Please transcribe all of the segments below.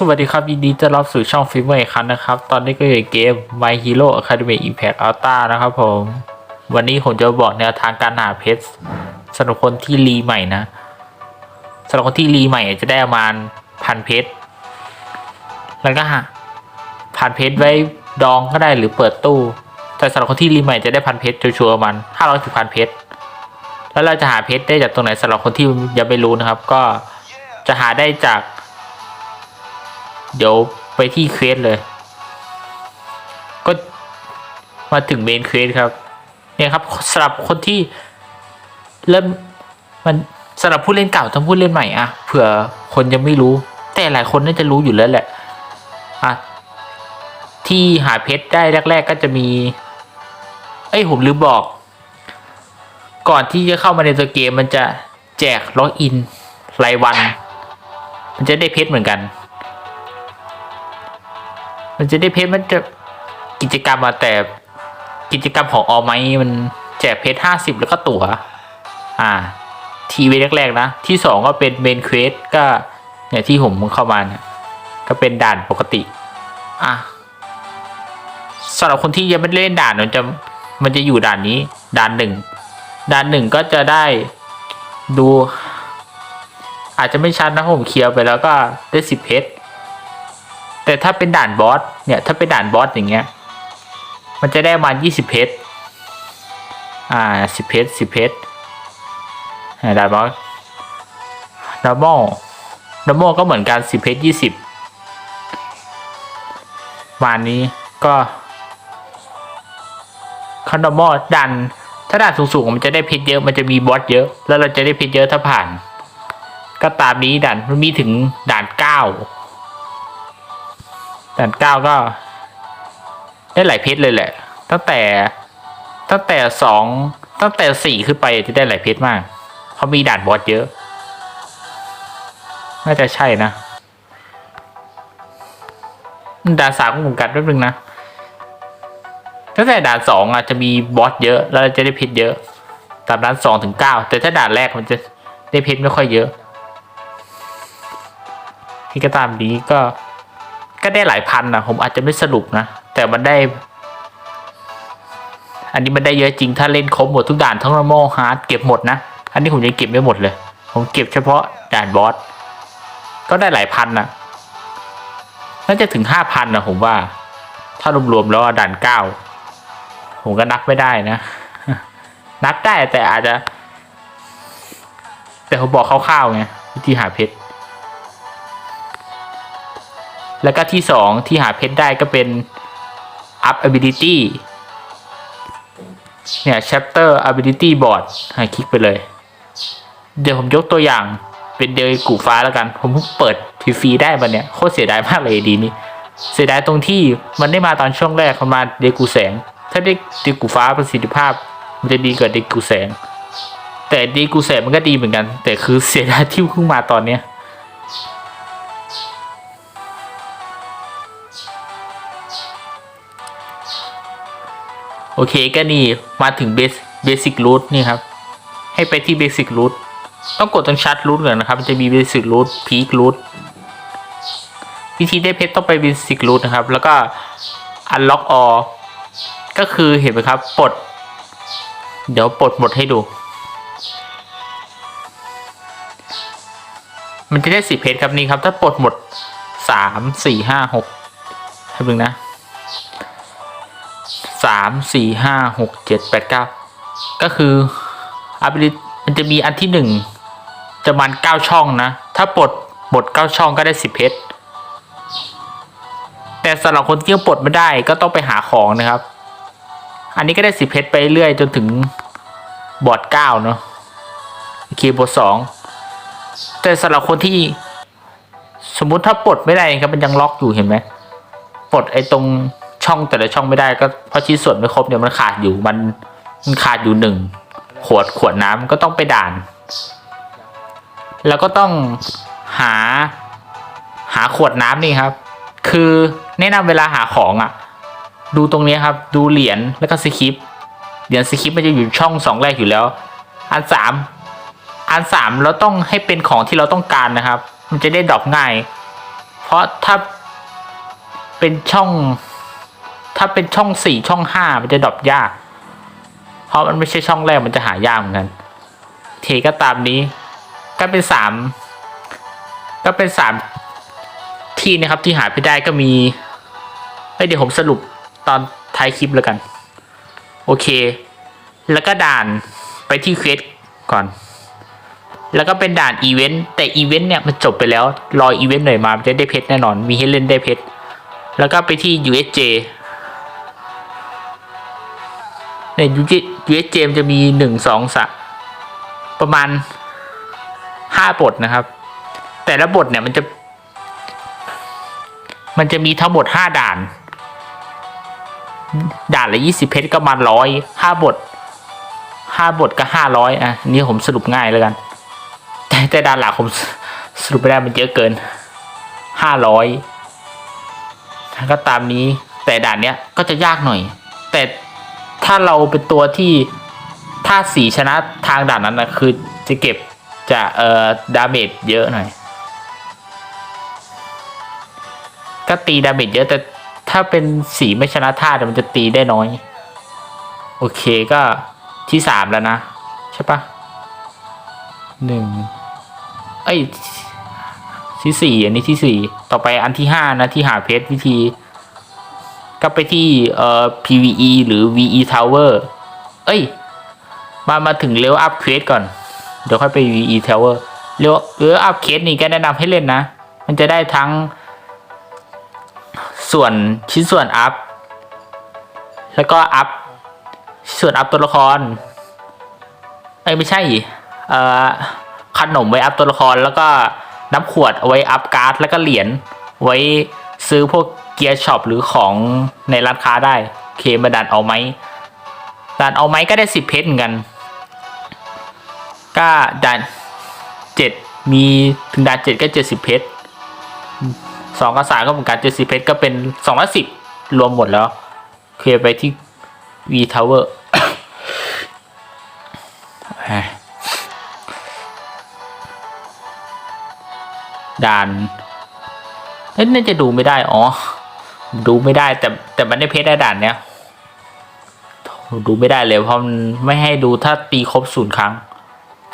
สวัสดีครับ ยินดีต้อนรับสู่ช่องฟิล์มเมอร์อีกครั้งนะครับ ตอนนี้ก็อยู่เกม My Hero Academy Impact Alta นะครับผม วันนี้ผมจะบอกแนวทางการหาเพชรสำหรับคนที่รีใหม่นะสำหรับคนที่รีใหม่จะได้ประมาณพันเพชรแล้วก็หาพันเพชรไว้ดองก็ได้หรือเปิดตู้ แต่สำหรับคนที่รีใหม่จะได้พันเพชรชัวร์มันห้าร้อยถึงพันเพชรแล้วเราจะหาเพชรได้จากตรงไหนสำหรับคนที่ยังไม่รู้นะครับ ก็จะหาได้จาก เดี๋ยวไปที่เควสเลย ก็มาถึงเมนเควสครับ เนี่ยครับสำหรับคนที่เริ่มมันสำหรับผู้เล่นเก่าทั้งผู้เล่นใหม่อะเผื่อคนยังไม่รู้ แต่หลายคนน่าจะรู้อยู่แล้วแหละอะที่หาเพชรได้แรก ๆ ก็จะมี เอ้ยผมลืมบอก ก่อนที่จะเข้ามาในตัวเกมมันจะแจกล็อกอินรายวัน มันจะได้เพชรเหมือนกัน มันจะได้เพชรมันจะกิจกรรมอะแต่กิจกรรมของออไมมันแจกเพชรห้าสิบแล้วก็ตั๋ว อ่า ทีวีแรกๆนะ ที่สองก็เป็นเมนเควสก็เนี่ยที่ผมเข้ามาเนี่ยก็เป็นด่านปกติ อะสำหรับคนที่ยังไม่เล่นด่านมันจะมันจะอยู่ด่านนี้ด่านหนึ่งด่านหนึ่งก็จะได้ดู อาจจะไม่ชัดนะผมเคลียร์ไปแล้วก็ได้สิบเพชร แต่ถ้าเป็นด่านบอสเนี่ยถ้าเป็นด่านบอสอย่างเงี้ย มันจะได้ประมาณยี่สิบเพชรอ่าสิบเพชรสิบเพชรด่านบอส normal normal ก็เหมือนกันสิบเพชรยี่สิบมาณนี้ก็คอน normal ด่านถ้าด่านสูงๆมันจะได้เพชรเยอะมันจะมีบอสเยอะ แล้วเราจะได้เพชรเยอะถ้าผ่าน ก็ตามนี้ด่านมันมีถึงด่านเก้า ด่านเก้าก็ ได้หลายเพชรเลยแหละ ตั้งแต่ ตั้งแต่สองตั้งแต่สี่ขึ้นไปจะได้หลายเพชรมากเพราะมีด่านบอสเยอะ น่าจะใช่นะ ด่านสามก็เหมือนกันแป๊บนึงนะ ตั้งแต่ด่านสองอะจะมีบอสเยอะ แล้วจะได้เพชรเยอะตามด่านสองถึงเก้าแต่ถ้าด่านแรกมันจะได้เพชรไม่ค่อยเยอะที่ก็ตามนี้ก็ ก็ได้หลายพันนะผมอาจจะไม่สรุปนะ แต่มันได้ อันนี้มันได้เยอะจริงถ้าเล่นครบหมดทุกด่านทั้ง normal hard เก็บหมดนะ อันนี้ผมยังเก็บไม่หมดเลย ผมเก็บเฉพาะด่านบอสก็ได้หลายพันนะน่าจะถึงห้าพันนะผมว่า ถ้ารวมๆแล้วด่านเก้าผมก็นับไม่ได้นะ นับได้แต่อาจจะ แต่ผมบอกคร่าวๆไงวิธีหาเพชร แล้วก็ที่สองที่หาเพชรได้ก็เป็น up ability เนี่ย chapter ability board ให้คลิกไปเลย เดี๋ยวผมยกตัวอย่างเป็นเดยกูฟ้าแล้วกัน ผมเพิ่งเปิดฟรีได้มาเนี่ย โคตรเสียดายมากเลยดีนี้ เสียดายตรงที่มันได้มาตอนช่วงแรกมันมาเดกูแสง ถ้าได้เดกูฟ้าประสิทธิภาพ มันจะดีกว่าเดกูแสง แต่เดกูแสงมันก็ดีเหมือนกัน แต่คือเสียดายที่เพิ่งมาตอนเนี้ย โอเคก็นี่มาถึงเบสเบสิกรูทนี่ครับ ให้ไปที่เบสิกรูทต้องกดตรงชัดรูทก่อนนะครับมันจะมีเบสิกรูทพีครูทวิธีได้เพชรต้องไปเบสิกรูทนะครับ แล้วก็อันล็อกออก็คือเห็นไหมครับปลด เดี๋ยวปลดหมดให้ดู มันจะได้สิเพชรครับนี่ครับ ถ้าปลดหมดสามสี่ห้าหกให้เบิ่งนะ สามสี่ห้าหกเจ็ดแปดเก้าก็คืออัพลิมันจะมีอันที่หนึ่งจะมันเก้าช่องนะ ถ้าปลดหมดเก้าช่องก็ได้สิบเพชรแต่สำหรับคนที่ยังปลดไม่ได้ก็ต้องไปหาของนะครับ อันนี้ก็ได้สิบเพชรไปเรื่อยจนถึงบอร์ดเก้าเนาะโอเคบอร์ดสองแต่สำหรับคนที่สมมุติถ้าปลดไม่ได้ครับมันยังล็อกอยู่เห็นไหมปลดไอ้ตรง ช่องแต่ละช่องไม่ได้ก็เพราะชิ้นส่วนไม่ครบเนี่ยมันขาดอยู่มันมันขาดอยู่หนึ่งขวดขวดน้ำก็ต้องไปด่าน แล้วก็ต้องหาหาขวดน้ำนี่ครับ คือแนะนำเวลาหาของอะ่ะ ดูตรงนี้ครับ ดูเหรียญแล้วก็สคริปเหรียญสคริปมันจะอยู่ช่องสองแรกอยู่แล้ว อันสามอันสามเราต้องให้เป็นของที่เราต้องการนะครับ มันจะได้ดรอปง่าย เพราะถ้าเป็นช่อง ถ้าเป็นช่องสี่ช่องห้ามันจะดรอปยาก เพราะมันไม่ใช่ช่องแรกมันจะหายากเหมือนกันเทก็ตามนี้ ก็เป็นสามก็เป็นสามที่นะครับที่หาไปได้ก็มีเเดี๋ยวผมสรุปตอนท้ายคลิปแล้วกัน โอเค แล้วก็ด่านไปที่เควสก่อน แล้วก็เป็นด่านอีเวนต์แต่อีเวนต์เนี่ยมันจบไปแล้ว รออีเวนต์หน่อยมาจะได้เพชรแน่นอน มีให้เล่นได้เพชรแล้วก็ไปที่ USJ ใน USJ มันจะมีหนึ่งสองสะประมาณห้าบทนะครับ แต่ละบทเนี่ยมันจะ มันจะมีทั้งหมดห้าด่าน ด่านละยี่สิบเพชรก็มาร้อยห้าบทห้าบทก็ห้าร้อยอะนี่ผมสรุปง่ายแล้วกัน แต่แต่ด่านหลักผมสรุปไม่ได้มันเยอะเกินห้าร้อยก็ตามนี้แต่ด่านเนี้ยก็จะยากหน่อย แต่ ถ้าเราเป็นตัวที่ถ้าสีชนะทางด่านนั้นนะคือจะเก็บจะเอ่อดาเมจเยอะหน่อยก็ตีดาเมจเยอะแต่ถ้าเป็นสีไม่ชนะท่าเดี๋ยวมันจะตีได้น้อย โอเคก็ที่สามแล้วนะ ใช่ปะหนึ่งเอ้ยที่สี่อันนี้ที่สี่ต่อไปอันที่ห้านะที่หาเพชรวิธี ก็ไปที่เอ่อ PVE หรือ VE Tower เอ้ย มามาถึงเลเวลอัพเควสก่อน เดี๋ยวค่อยไป VE Tower เลเวลเลเวลอัพเควสนี่ก็แนะนำให้เล่นนะ มันจะได้ทั้ง ส่วนชิ้นส่วนอัพ แล้วก็อัพส่วนอัพตัวละครเอ้ยไม่ใช่เอ่อขนมไว้อัพตัวละครแล้วก็น้ำขวดเอาไว้อัพการ์ดแล้วก็เหรียญไว้ ซื้อพวกเกียร์ช็อปหรือของในร้านค้าได้เคมาดันเอาไหมดันเอาไหมก็ได้สิบเพชรเหมือนกัน ก็ดันเจ็ดมีถึงดันเจ็ดก็เจ็ดสิบเพชรสองกับสามก็เหมือนกันเจ็ดสิบเพชรก็เป็นสองร้อยสิบรวมหมดแล้วเคลียร์ไปที่ V Tower ด่าน เอ้ยน่าจะดูไม่ได้ อ๋อ ดูไม่ได้แต่แต่มันได้เพชรได้ด่านเนี้ยดูไม่ได้เลยเพราะมันไม่ให้ดูถ้าตีครบศูนย์ครั้ง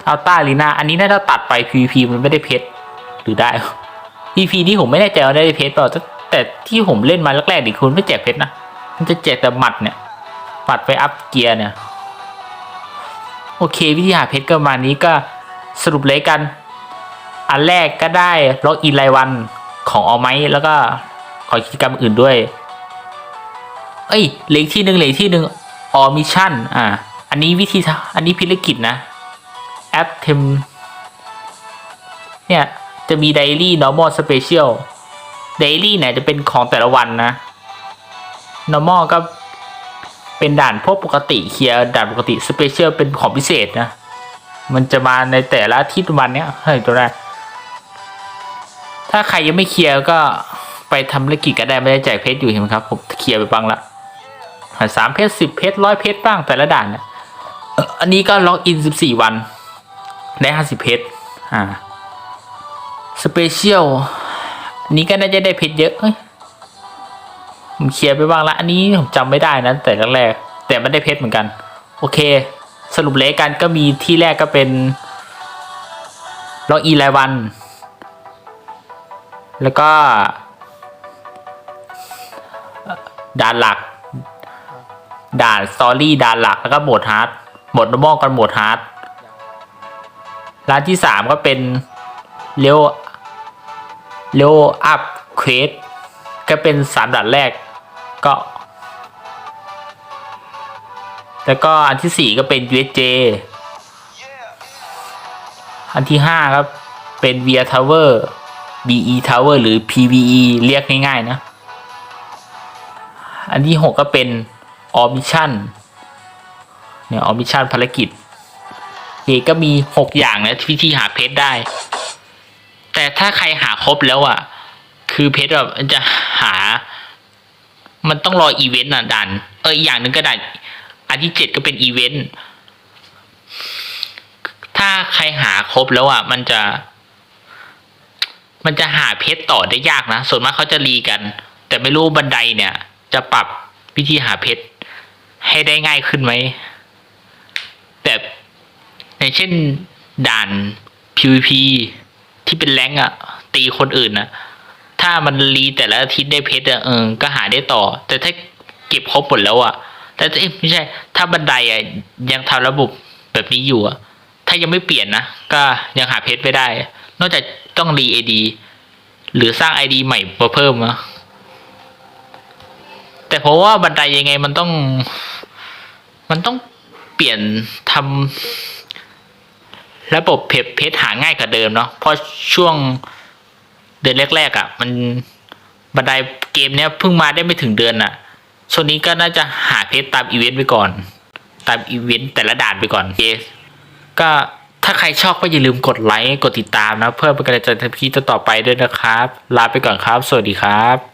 เอาต้าลีนาอันนี้น่าจะตัดไป PVP มันไม่ได้เพชรหรือได้ PVP ที่ผมไม่แน่ใจว่าได้เพชรเปล่าแต่ที่ผมเล่นมาแรกๆดิคุณไม่แจกเพชรนะมันจะแจกแต่หมัดเนี่ยหมัดไปอัพเกียร์เนี่ยโอเค วิธีหาเพชรก็ประมานี้ก็สรุปเลยกัน อันแรกก็ได้ล็อกอินรายวัน ของออไมแล้วก็ขอกิจกรรมอื่นด้วย เอ้ยเหล็กที่หนึ่งเหล็กที่หนึ่งออมิชั่นอ่าอันนี้วิธีอันนี้ภารกิจนะแอปเทมเนี่ยจะมี Daily Normal Special Daily เนี่ยจะเป็นของแต่ละวันนะ Normal ก็เป็นด่านพวกปกติเคลียร์ด่านปกติ Special เป็นของพิเศษนะ มันจะมาในแต่ละทิศวันเนี้ยเฮ้ยตัวแรก ถ้าใครยังไม่เคลียร์ก็ไปทำธุรกิจก็ได้ไม่ได้แจกเพชรอยู่เห็นไหมครับผมเคลียร์ไปบ้างละสามเพชรสิบเพชรร้อยเพชรบ้างแต่ละด่านนี่ยเอ่ออันนี้ก็ล็อกอินสิบสี่วันได้ห้าสิบเพชรอ่าสเปเชียลนี้ก็น่าจะได้เพชรเยอะผมเคลียร์ไปบ้างละอันนี้ผมจำไม่ได้นะแต่แรกแต่ไม่ได้เพชรเหมือนกัน โอเค สรุปเลยกันก็มีที่แรกก็เป็นล็อกอินรายวัน แล้วก็ด่านหลัก ด่านสตอรี่ด่านหลักแล้วก็โหมดฮาร์ดโหมดนมอกันโหมดฮาร์ดร้านที่สามก็เป็นเร็วเร็วอัพเควสก็เป็นสามด่านแรกก็ แล้วก็อันที่สี่ก็เป็น USJ อันที่ห้าครับเป็น Via Tower BE Tower หรือ PVE เรียกง่ายๆนะ อันที่หกก็เป็น All Mission เนี่ย All Mission ภารกิจเอก็มีหกอย่างนะที่ที่หาเพชรได้ แต่ถ้าใครหาครบแล้วอะ คือเพชรแบบมันจะหา มันต้องรออีเวนต์อะดัน เอออีกอย่างหนึ่งก็ได้อันที่เจ็ดก็เป็นอีเวนต์ ถ้าใครหาครบแล้วอะ มันจะ มันจะหาเพชรต่อได้ยากนะ ส่วนมากเขาจะรีกัน แต่ไม่รู้บันไดเนี่ย จะปรับวิธีหาเพชรให้ได้ง่ายขึ้นไหมแบบอย่างเช่นด่าน PVP ที่เป็นแรงอะตีคนอื่นนะถ้ามันรีแต่ละอาทิตย์ได้เพชรอะเออ ก็หาได้ต่อ แต่ถ้าเก็บครบหมดแล้วอะแต่ไม่ใช่ ถ้าบันไดอะยังทำระบบแบบนี้อยู่อะถ้ายังไม่เปลี่ยนนะ ก็ยังหาเพชรไม่ได้ นอกจาก ต้องรีไอดีหรือสร้างไอดีใหม่มาเพิ่มอะแต่เพราะว่าบันไดยังไงมันต้อง มันต้องเปลี่ยนทำระบบเพจเพจหาง่ายกว่าเดิมเนาะเพราะช่วงเดือนแรกๆอะ่ะ มันบันไดเกมเนี้ยเพิ่งมาได้ไม่ถึงเดือนอะ่ะช่วงนี้ก็น่าจะหาเพจตามอีเวนต์ไปก่อน ตามอีเวนต์แต่ละด่านไปก่อนเคก็ ถ้าใครชอบก็อย่าลืมกดไลค์ กดติดตามนะ เพื่อเป็นกำลังใจทำคลิปต่อไปด้วยนะครับ ลาไปก่อนครับ สวัสดีครับ